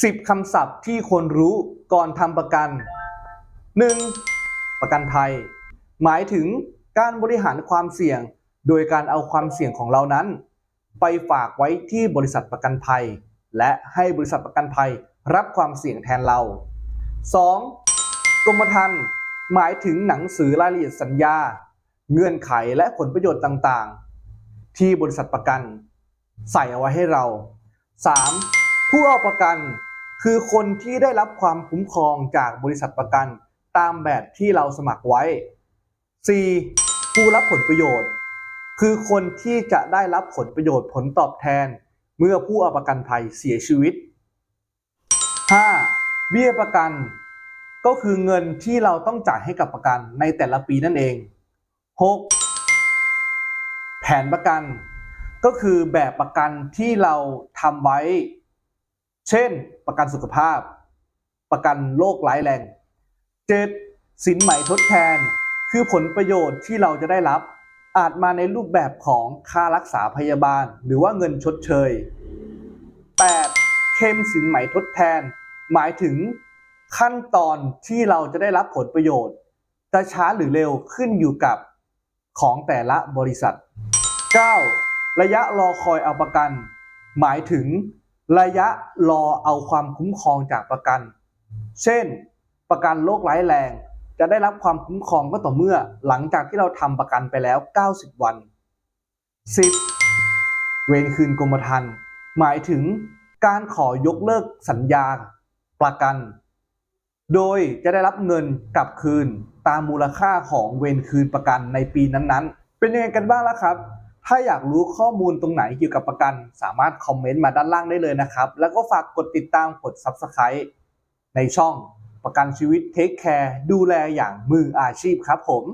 10 คำศัพท์ที่ควรรู้ก่อนทำประกัน 1. ประกันภัย หมายถึงการบริหารความเสี่ยง โดยการเอาความเสี่ยงของเรานั้น ไปฝากไว้ที่บริษัทประกันภัย และให้บริษัทประกันภัยรับความเสี่ยงแทนเรา 2. กรมธรรม์หมายถึงหนังสือรายละเอียดสัญญา เงื่อนไขและผลประโยชน์ต่างๆ ที่บริษัทประกัน ใส่เอาไว้ให้เรา 3. ผู้เอาประกันคือคนที่ได้รับความคุ้มครองจากบริษัทประกันตามแบบที่เราสมัครไว้ 4. ผู้รับผลประโยชน์ คือคนที่จะได้รับผลประโยชน์ผลตอบแทน เมื่อผู้เอาประกันภัยเสียชีวิต 5. เบี้ยประกัน ก็คือเงินที่เราต้องจ่ายให้กับประกันในแต่ละปีนั่นเอง 6. แผนประกัน ก็คือแบบประกันที่เราทำไว้ เช่น ประกันสุขภาพ ประกันโรคร้ายแรง 7. สินไหมทดแทน คือผลประโยชน์ที่เราจะได้รับ อาจมาในรูปแบบของค่ารักษาพยาบาล หรือว่าเงินชดเชย 8. เข้มสินไหมทดแทน หมายถึงขั้นตอนที่เราจะได้รับผลประโยชน์ จะช้าหรือเร็วขึ้นอยู่กับของแต่ละบริษัท 9. ระยะรอคอยเอาประกัน หมายถึง ระยะรอเอาความคุ้มครองจากประกัน เช่น ประกันโรคร้ายแรง จะได้รับความคุ้มครองก็ต่อเมื่อ หลังจากที่เราทำประกันไปแล้ว 90 วัน 10. เวรคืนกรมธรรม์หมายถึงการขอยกเลิกสัญญาประกัน โดยจะได้รับเงินกลับคืนตามมูลค่าของเวรคืนประกันในปีนั้นๆ เป็นยังไงกันบ้างล่ะครับ ถ้าอยากรู้ข้อมูลตรงไหนเกี่ยวกับประกัน สามารถคอมเมนต์มาด้านล่างได้เลยนะครับ แล้วก็ฝากกดติดตามกด Subscribe ในช่องประกันชีวิตเทคแคร์ดูแลอย่างมืออาชีพครับผม